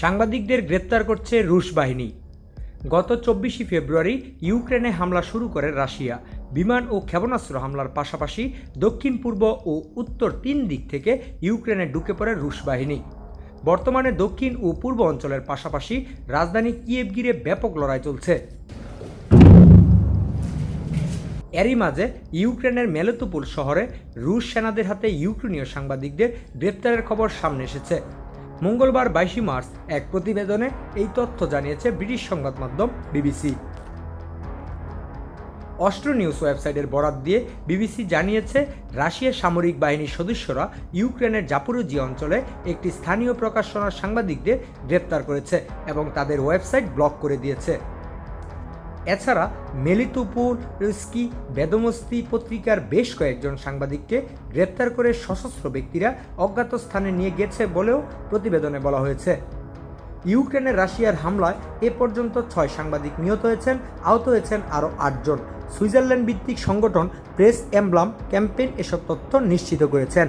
সাংবাদিকদের গ্রেপ্তার করছে রুশ বাহিনী। গত চব্বিশে ফেব্রুয়ারি ইউক্রেনে হামলা শুরু করে রাশিয়া। বিমান ও ক্ষেপণাস্ত্র হামলার পাশাপাশি দক্ষিণ, পূর্ব ও উত্তর তিন দিক থেকে ইউক্রেনে ঢুকে পড়ে রুশ বাহিনী। বর্তমানে দক্ষিণ ও পূর্ব অঞ্চলের পাশাপাশি রাজধানী কিয়েভ ঘিরে ব্যাপক লড়াই চলছে। এরই মাঝে ইউক্রেনের মেলেতুপুল শহরে রুশ সেনাদের হাতে ইউক্রেনীয় সাংবাদিকদের গ্রেপ্তারের খবর সামনে এসেছে। মঙ্গলবার বাইশে মার্চ এক প্রতিবেদনে এই তথ্য জানিয়েছে ব্রিটিশ সংবাদ মাধ্যম বিবিসি। অস্ট্রো নিউজ ওয়েবসাইটের বরাত দিয়ে বিবিসি জানিয়েছে রাশিয়ার সামরিক বাহিনীর সদস্যরা ইউক্রেনের জাপুরুজি অঞ্চলে একটি স্থানীয় প্রকাশনার সাংবাদিকদের গ্রেপ্তার করেছে এবং তাদের ওয়েবসাইট ব্লক করে দিয়েছে। এছাড়া মেলিতুপুল রুস্কি বেদমস্তি পত্রিকার বেশ কয়েকজন সাংবাদিককে গ্রেপ্তার করে সশস্ত্র ব্যক্তিরা অজ্ঞাত স্থানে নিয়ে গেছে বলেও প্রতিবেদনে বলা হয়েছে। ইউক্রেনের রাশিয়ার হামলায় এ পর্যন্ত ছয় সাংবাদিক নিহত হয়েছেন, আহত হয়েছেন আরও আটজন। সুইজারল্যান্ড ভিত্তিক সংগঠন প্রেস এমব্লাম ক্যাম্পেইন এসব তথ্য নিশ্চিত করেছেন।